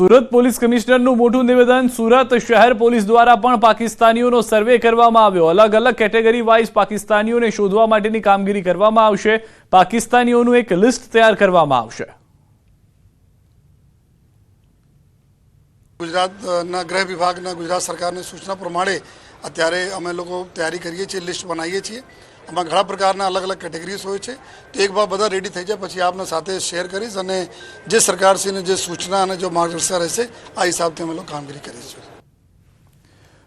Surat police કમિશનરનું મોટું નિવેદન, સુરત શહેર પોલીસ દ્વારા પણ પાકિસ્તાનીઓનો સર્વે કરવામાં આવ્યો. અલગ અલગ કેટેગરી વાઇઝ પાકિસ્તાનીઓને શોધવા માટેની કામગીરી કરવામાં આવશે. પાકિસ્તાનીઓનું એક લિસ્ટ તૈયાર કરવામાં આવશે. ગુજરાતના ગૃહ વિભાગના ગુજરાત સરકારની સૂચના પ્રમાણે અત્યારે અમે લોકો તૈયારી કરીએ છીએ, લિસ્ટ બનાવીએ છીએ. આમાં ઘણા પ્રકારના અલગ અલગ કેટેગરીઝ હોય છે. તો એક વાર બધા રેડી થઈ જાય, પછી આપને સાથે શેર કરીશ અને જે સરકારશ્રીની જે સૂચના અને જો માર્ગદર્શન રહેશે, આ હિસાબથી અમે કામગીરી કરીશું.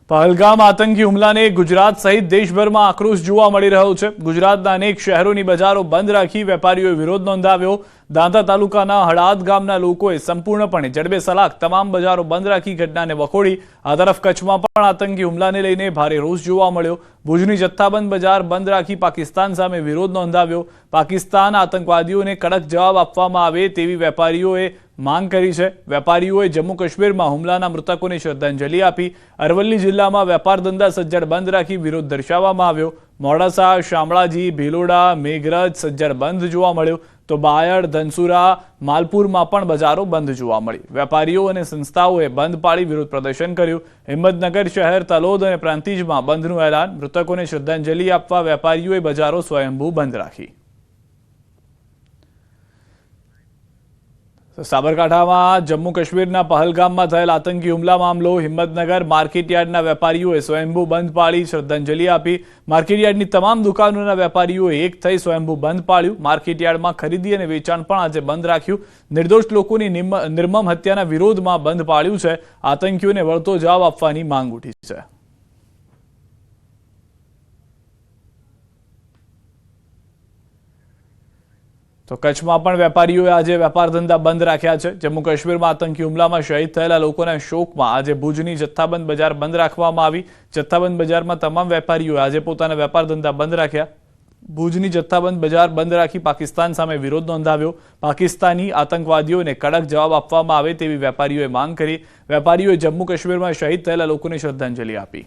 પહલગામ આતંકી હુમલાને ગુજરાત સહિત દેશભરમાં આક્રોશ જોવા મળી રહ્યો છે. ગુજરાતના અનેક શહેરોની બજારો બંધ રાખી વેપારીઓએ વિરોધ નોંધાવ્યો. દાંતા તાલુકાના હળાદ ગામના લોકોએ સંપૂર્ણપણે જડબે સલાક તમામ બજારો બંધ રાખી ઘટનાને વખોડી. આ તરફ કચ્છમાં પણ આતંકી હુમલાને લઈને ભારે રોષ જોવા મળ્યો. ભુજની જથ્થાબંધ બજાર બંધ રાખી પાકિસ્તાન સામે વિરોધ નોંધાવ્યો. પાકિસ્તાન આતંકવાદીઓને કડક જવાબ આપવામાં આવે તેવી વેપારીઓએ માંગ કરી છે. વેપારીઓએ જમ્મુ કાશ્મીરમાં હુમલાના મૃતકોને શ્રદ્ધાંજલિ આપી. અરવલ્લી જિલ્લામાં વેપાર ધંધા સજ્જડ બંધ રાખી વિરોધ દર્શાવવામાં આવ્યો. મોડાસા, શામળાજી, ભીલોડા, મેઘરજ સજ્જડ બંધ જોવા મળ્યો. તો બાયડ, ધનસુરા, માલપુરમાં પણ બજારો બંધ જોવા મળી. વેપારીઓ અને સંસ્થાઓએ બંધ પાડી વિરોધ પ્રદર્શન કર્યું. હિંમતનગર શહેર, તલોદ અને પ્રાંતિજમાં બંધનું એલાન. મૃતકોને શ્રદ્ધાંજલિ આપવા વેપારીઓએ બજારો સ્વયંભૂ બંધ રાખી. સાબરકાંઠામાં જમ્મુ કાશ્મીરના પહલગામમાં થયેલ આતંકી હુમલા મામલો હિંમતનગર માર્કેટયાર્ડના વેપારીઓએ સ્વયંભૂ બંધ પાડી શ્રદ્ધાંજલિ આપી. માર્કેટયાર્ડની તમામ દુકાનોના વેપારીઓએ એક થઈ સ્વયંભૂ બંધ પાળ્યું માર્કેટયાર્ડમાં ખરીદી અને વેચાણ પણ આજે બંધ રાખ્યું. નિર્દોષ લોકોની નિર્મમ હત્યાના વિરોધમાં બંધ પાળ્યું છે. આતંકીઓને વળતો જવાબ આપવાની માંગ ઉઠી છે. તો કચ્છમાં પણ વેપારીઓએ આજે વેપાર ધંધા બંધ રાખ્યા છે. જમ્મુ કાશ્મીરમાં આતંકી હુમલામાં શહીદ થયેલા લોકોના શોકમાં આજે ભુજની જથ્થાબંધ બજાર બંધ રાખવામાં આવી. જથ્થાબંધ બજારમાં તમામ વેપારીઓએ આજે પોતાના વેપાર ધંધા બંધ રાખ્યા. ભુજની જથ્થાબંધ બજાર બંધ રાખી પાકિસ્તાન સામે વિરોધ નોંધાવ્યો. પાકિસ્તાની આતંકવાદીઓને કડક જવાબ આપવામાં આવે તેવી વેપારીઓએ માંગ કરી. વેપારીઓએ જમ્મુ કાશ્મીરમાં શહીદ થયેલા લોકોને શ્રદ્ધાંજલિ આપી.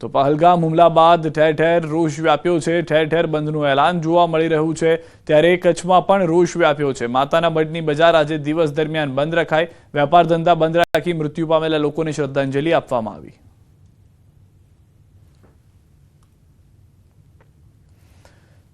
તો પહલગામ હુમલા બાદ ઠેર ઠેર રોષ વ્યાપ્યો છે. ઠેર ઠેર બંધનું એલાન જોવા મળી રહ્યું છે. ત્યારે કચ્છમાં પણ રોષ વ્યાપ્યો છે. માતાના મઢની બજાર આજે દિવસ દરમિયાન બંધ રખાઈ. વેપાર ધંધા બંધ રાખી મૃત્યુ પામેલા લોકોને શ્રદ્ધાંજલિ આપવામાં આવી.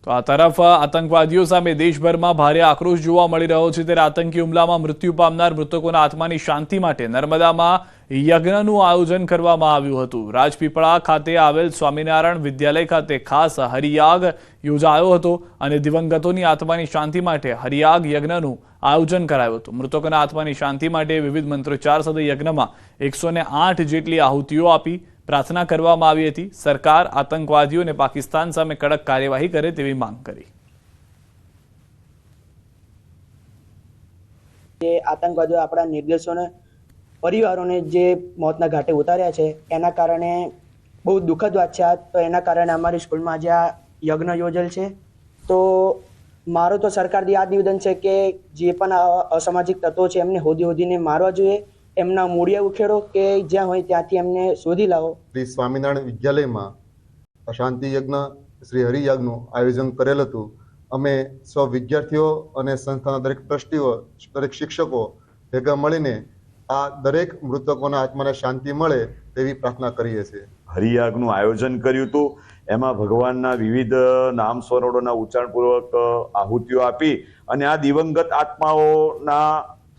તો આ તરફ આતંકવાદીઓ સામે દેશભરમાં ભારે આક્રોશ જોવા મળી રહ્યો છે. ત્યારે આતંકી હુમલામાં મૃત્યુ પામનાર મૃતકોના આત્માની શાંતિ માટે નર્મદામાં યજ્ઞનું આયોજન કરવામાં આવ્યું હતું. રાજપીપળા ખાતે આવેલ સ્વામિનારાયણ વિદ્યાલય ખાતે ખાસ હરિયાગ યોજાયો હતો અને દિવંગતોની આત્માની શાંતિ માટે હરિયાગ યજ્ઞનું આયોજન કરાયું હતું. મૃતકોના આત્માની શાંતિ માટે વિવિધ મંત્રોચ્ચાર સાથે યજ્ઞમાં એકસો જેટલી આહુતિઓ આપી પ્રાર્થના કરવામાં આવી હતી. સરકાર આતંકવાદીઓ અને પાકિસ્તાન સામે કડક કાર્યવાહી કરે તેવી માંગ કરી. આતંકવાદીઓ આપણા નિર્દેશોને પરિવારોને જે મોતના ઘાટે ઉતાર્યા છે, એના કારણે બહુ દુઃખદ વાત છે આ. તો એના કારણે અમારી સ્કૂલમાં આજે આ યજ્ઞ યોજેલ છે. તો મારો તો સરકારથી આ નિવેદન છે કે જે પણ અસામાજિક તત્વો છે, એમને હોદી હોદીને મારવા જોઈએ. એમના મૂળિયા ઉખેડો કે જ્યાં હોય ત્યાંથી એમને શોધી લાવો. શ્રી સ્વામિનારાયણ વિદ્યાલયમાં અશાંતિ યજ્ઞ, શ્રી હરિયજ્ઞનું આયોજન કરેલ હતું. અમે સૌ વિદ્યાર્થીઓ અને સંસ્થાના દરેક ટ્રસ્ટીઓ, દરેક શિક્ષકો ભેગા મળીને આ દરેક મૃતકોના આત્માને શાંતિ મળે તેવી પ્રાર્થના કરીએ છીએ. હરિયાગનું આયોજન કર્યું હતું. એમાં ભગવાનના વિવિધ નામ સ્વરોડોના ઉચ્ચારણપૂર્વક આહુતિઓ આપી અને આ દિવંગત આત્માઓના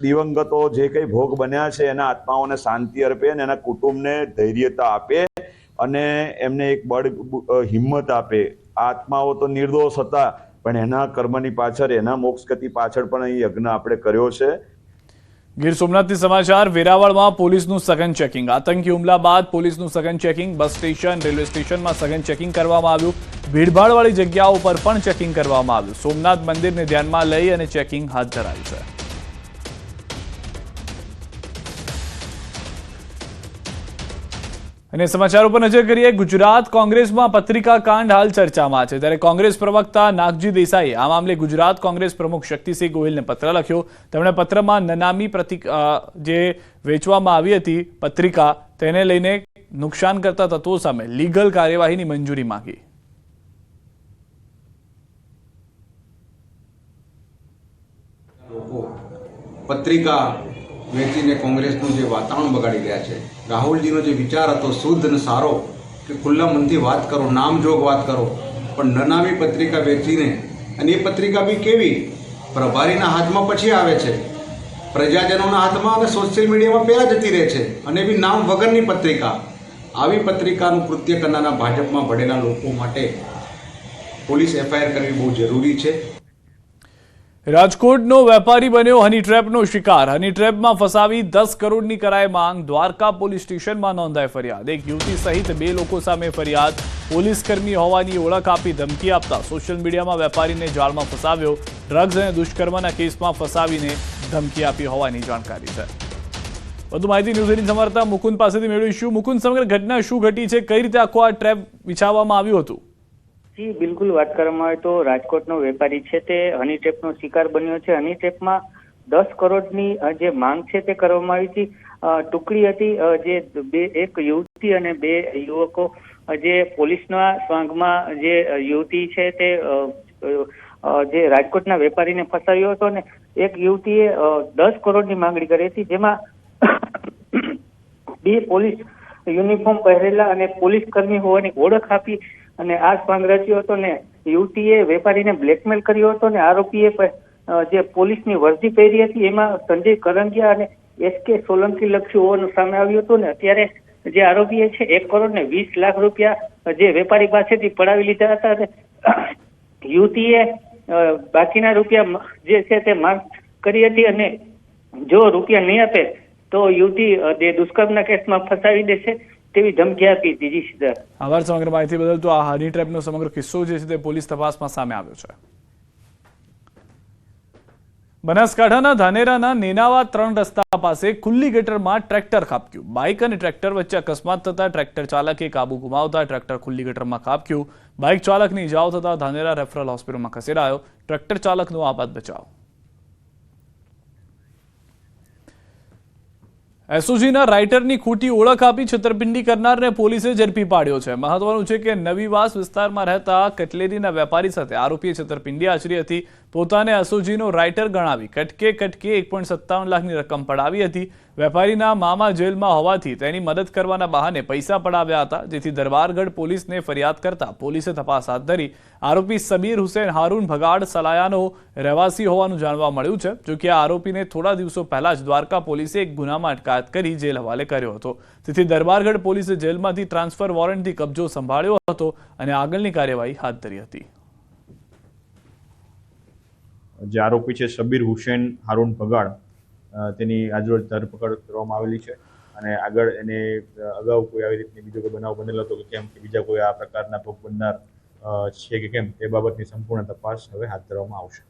દિવંગતો જે કંઈ ભોગ બન્યા છે, એના આત્માઓને શાંતિ અર્પે અને એના કુટુંબને ધૈર્યતા આપે અને એમને એક બળ હિંમત આપે. આત્માઓ તો નિર્દોષ હતા, પણ એના કર્મની પાછળ, એના મોક્ષ ગતિ પાછળ પણ અહીં યજ્ઞ આપણે કર્યો છે. ગીર સોમનાથથી સમાચાર, વેરાવળમાં પોલીસનું સઘન ચેકિંગ. આતંકી હુમલા બાદ પોલીસનું સઘન ચેકિંગ. બસ સ્ટેશન, રેલવે સ્ટેશનમાં સઘન ચેકિંગ કરવામાં આવ્યું. ભીડભાડવાળી જગ્યાઓ પર પણ ચેકિંગ કરવામાં આવ્યું. સોમનાથ મંદિરને ધ્યાનમાં લઈ અને ચેકિંગ હાથ ધરાયું છે. અને સમાચારો પર નજર કરીએ, ગુજરાત કોંગ્રેસમાં પત્રિકા કાંડ હાલ ચર્ચામાં છે. ત્યારે કોંગ્રેસ પ્રવક્તા નાગજી દેસાઈએ આ મામલે ગુજરાત કોંગ્રેસ પ્રમુખ શક્તિસિંહ ગોહિલને પત્ર લખ્યો. તેમણે પત્રમાં નનામી પ્રતિક જે વેચવામાં આવી હતી પત્રિકા, તેને લઈને નુકસાન કરતા તત્વો સામે લીગલ કાર્યવાહીની મંજૂરી માંગી. પત્રિકા વેચીને કોંગ્રેસનું જે વાતાવરણ બગાડી રહ્યા છે. રાહુલજીનો જે વિચાર હતો, શુદ્ધ અને સારો, કે ખુલ્લા મનથી વાત કરો નામજોગ વાત કરો, પણ નનામી પત્રિકા વેચીને, અને એ પત્રિકા બી કેવી? પ્રભારીના હાથમાં પછી આવે છે. પ્રજાજનોના હાથમાં અને સોશિયલ મીડિયામાં પહેલાં જતી રહે છે, અને બી નામ વગરની પત્રિકા. આવી પત્રિકાનું કૃત્ય કરનારા ભાજપમાં ભળેલા લોકો માટે પોલીસ એફઆઈઆર કરવી બહુ જરૂરી છે. રાજકોટનો વેપારી બન્યો હની ટ્રેપનો શિકાર. હની ટ્રેપમાં ફસાવી દસ કરોડની કરાય માંગ દ્વારકા પોલીસ સ્ટેશનમાં નોંધાય ફરિયાદ. એક યુવતી સહિત બે લોકો સામે ફરિયાદ. પોલીસ કર્મી હોવાની ઓળખ આપી ધમકી આપતા સોશિયલ મીડિયામાં વેપારીને જાળમાં ફસાવ્યો. ડ્રગ્સ અને દુષ્કર્મના કેસમાં ફસાવીને ધમકી આપી હોવાની જાણકારી છે. વધુ માહિતી ન્યૂઝ એટીન સમારતા મુકુંદ પાસેથી મેળવીશું. મુકુંદ, સમગ્ર ઘટના શું ઘટી છે? કઈ રીતે આખો આ ટ્રેપ વિછાવવામાં આવ્યું હતું? જી, બિલકુલ વાત કરવામાં આવે તો રાજકોટનો વેપારી છે તે હની ટેપનો શિકાર બન્યો છે. હની ટેપમાં દસ કરોડની જે માંગ છે તે કરવામાં આવી હતી. ટુકડી હતી જે બે, એક યુવતી અને બે યુવકો જે પોલીસના સ્વાંગમાં જે યુવતી છે તે જે રાજકોટના વેપારીને ફસાવ્યો હતો ને એક યુવતીએ દસ કરોડની માંગણી કરી હતી. જેમાં બે પોલીસ યુનિફોર્મ પહેરેલા અને પોલીસ કર્મી હોવાની ઓળખ આપી અને આ સ્વાંગ રચ્યો હતો ને, યુવતીએ વેપારીને બ્લેકમેલ કર્યો હતો ને, આરોપીએ જે પોલીસની વર્દી પહેરી હતી, એમાં સંજય કરંગિયા અને એસ કે સોલંકી લખ્યું હોવાનું સામે આવ્યું હતું ને, અત્યારે જે આરોપીએ છે, એક કરોડ ને વીસ લાખ રૂપિયા જે વેપારી પાસેથી પડાવી લીધા હતા અને યુવતીએ બાકીના રૂપિયા જે છે તે માંગ કરી હતી અને જો રૂપિયા નહીં આપે, તો યુવતી દુષ્કર્મના કેસમાં ફસાવી દેશે. તેવી ધમકી આપી હતી આભાર સમગ્ર માહિતી બદલ તો આ હની ટ્રેપનો સમગ્ર કિસ્સો જે છે તે પોલીસ તપાસમાં સામે આવ્યો છે. બનાસકાંઠાના ધાનેરાના નેનાવા ત્રણ રસ્તા પાસે ખુલ્લી ગટરમાં ટ્રેક્ટર ખાબક્યું. બાઇક અને ટ્રેક્ટર વચ્ચે અકસ્માત થતા ટ્રેક્ટર ચાલકે કાબુ ગુમાવતા ટ્રેક્ટર ખુલ્લી ગટરમાં ખાબક્યું. બાઇક ચાલકની ઇજાઓ થતા ધાનેરા રેફરલ હોસ્પિટલમાં ખસેડાયો. ટ્રેક્ટર ચાલકનો આપાત બચાવ. એસઓજીના રાઇટરની ખોટી ઓળખ આપી છેતરપિંડી કરનારને પોલીસે ઝડપી પાડ્યો છે. મહત્વનું છે કે નવીવાસ વિસ્તારમાં રહેતા કટલેરીના વેપારી સાથે આરોપીએ છેતરપિંડી આચરી હતી. પોતાને અસોજીનો રાઇટર ગણાવી. કટકે કટકે એક પોઈન્ટ સત્તાવન લાખની રકમ પડાવી હતી. વેપારીના મામા જેલમાં હોવાથી તેની મદદ કરવાના બહાને પૈસા પડાવ્યા હતા. જેથી દરબારગઢ પોલીસને ફરિયાદ કરતા પોલીસે તપાસ હાથ ધરી. આરોપી સમીર હુસેન હારૂન ભગાડ સલાયાનો રહેવાસી હોવાનું જાણવા મળ્યું છે. જો કે આ આરોપીને થોડા દિવસો પહેલા જ દ્વારકા પોલીસે એક ગુનામાં અટકાયત કરી જેલ હવાલે કર્યો હતો. તેથી દરબારગઢ પોલીસે જેલમાંથી ટ્રાન્સફર વોરંટથી કબજો સંભાળ્યો હતો અને આગળની કાર્યવાહી હાથ ધરી હતી. જે આરોપી છે શબીર હુસેન હારૂન ભગાડ તેની આજરોજ ધરપકડ કરવામાં આવેલી છે. અને આગળ એને અગાઉ કોઈ આવી રીતની બીજો કોઈ બનાવ બનેલો હતો કે કેમ કે બીજા કોઈ આ પ્રકારના ભોગ બનનાર છે કે કેમ, તે બાબતની સંપૂર્ણ તપાસ હવે હાથ ધરવામાં આવશે.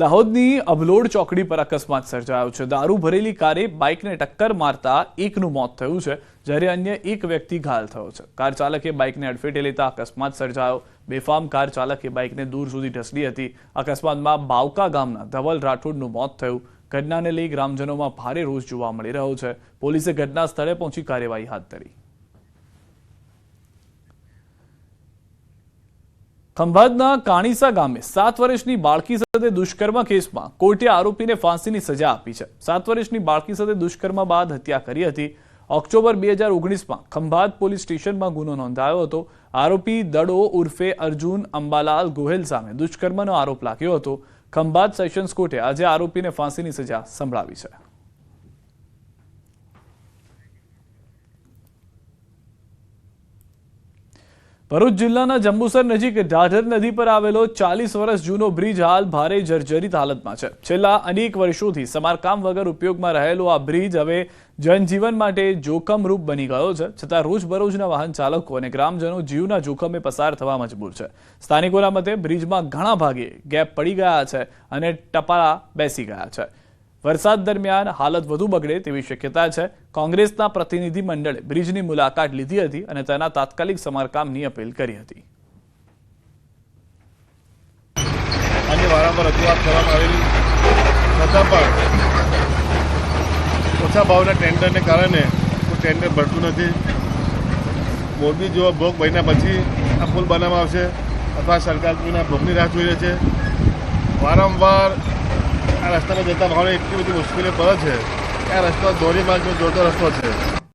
દાહોદની અબલોડ ચોકડી પર અકસ્માત સર્જાયો છે. દારૂ ભરેલી કારે બાઇકને ટક્કર મારતા એકનું મોત થયું છે, જ્યારે અન્ય એક વ્યક્તિ ઘાયલ થયો છે. કાર ચાલકે બાઇકને અડફેટે લેતા અકસ્માત સર્જાયો. બેફામ કાર ચાલકે બાઇકને દૂર સુધી ઢસડી હતી. અકસ્માતમાં બાવકા ગામના ધવલ રાઠોડનું મોત થયું. ઘટનાને લઈ ગ્રામજનોમાં ભારે રોષ જોવા મળી રહ્યો છે. પોલીસે ઘટના સ્થળે પહોંચી કાર્યવાહી હાથ ધરી. ખંભાતના કાણીસા ગામે સાત વર્ષની બાળકી સાથે દુષ્કર્મ કેસમાં કોર્ટે આરોપીને ફાંસીની સજા આપી છે. સાત વર્ષની બાળકી સાથે દુષ્કર્મ બાદ હત્યા કરી હતી. ઓક્ટોબર બે હજાર ઓગણીસમાં ખંભાત પોલીસ સ્ટેશનમાં ગુનો નોંધાયો હતો. આરોપી દડો ઉર્ફે અર્જુન અંબાલાલ ગોહેલ સામે દુષ્કર્મનો આરોપ લાગ્યો હતો. ખંભાત સેશન્સ કોર્ટે આજે આરોપીને ફાંસીની સજા સંભળાવી છે. ભરૂચ જિલ્લાના જંબુસર નજીક ઢાઢર નદી પર આવેલો ચાલીસ વર્ષ જૂનો બ્રિજ હાલ ભારે જર્જરિત હાલતમાં છે. છેલ્લા અનેક વર્ષોથી સમારકામ વગર ઉપયોગમાં રહેલો આ બ્રિજ હવે જનજીવન માટે જોખમરૂપ બની ગયો છે, છતાં રોજબરોજના વાહન ચાલકો અને ગ્રામજનો જીવના જોખમે પસાર થવા મજબૂર છે. સ્થાનિકોના મતે બ્રિજમાં ઘણા ભાગે ગેપ પડી ગયા છે અને ટપાળા બેસી ગયા છે. વરસાદ દરમિયાન હાલત વધુ બગડે તેવી શક્યતા છે. કોંગ્રેસના પ્રતિનિધિ મંડળે બ્રિજની મુલાકાત લીધી હતી અને તેના તાત્કાલિક સમારકામની અપીલ કરી હતી. આની વારંવાર રજૂઆત કરવામાં આવેલી. છતાં પણ ઓછા ભાવના ટેન્ડરને કારણે ટેન્ડર ભરતું નથી. મોરબી જેવા ભોગ મહિના પછી આ પુલ બનાવવામાં આવશે. અથવા સરકાર ભોગની રાહ જોઈ રહી છે. વારંવાર આ રસ્તામાં જતા વાહનો એટલી બધી મુશ્કેલી પડે છે આ રસ્તો ધોરી માર્ગનો જોડતો રસ્તો છે.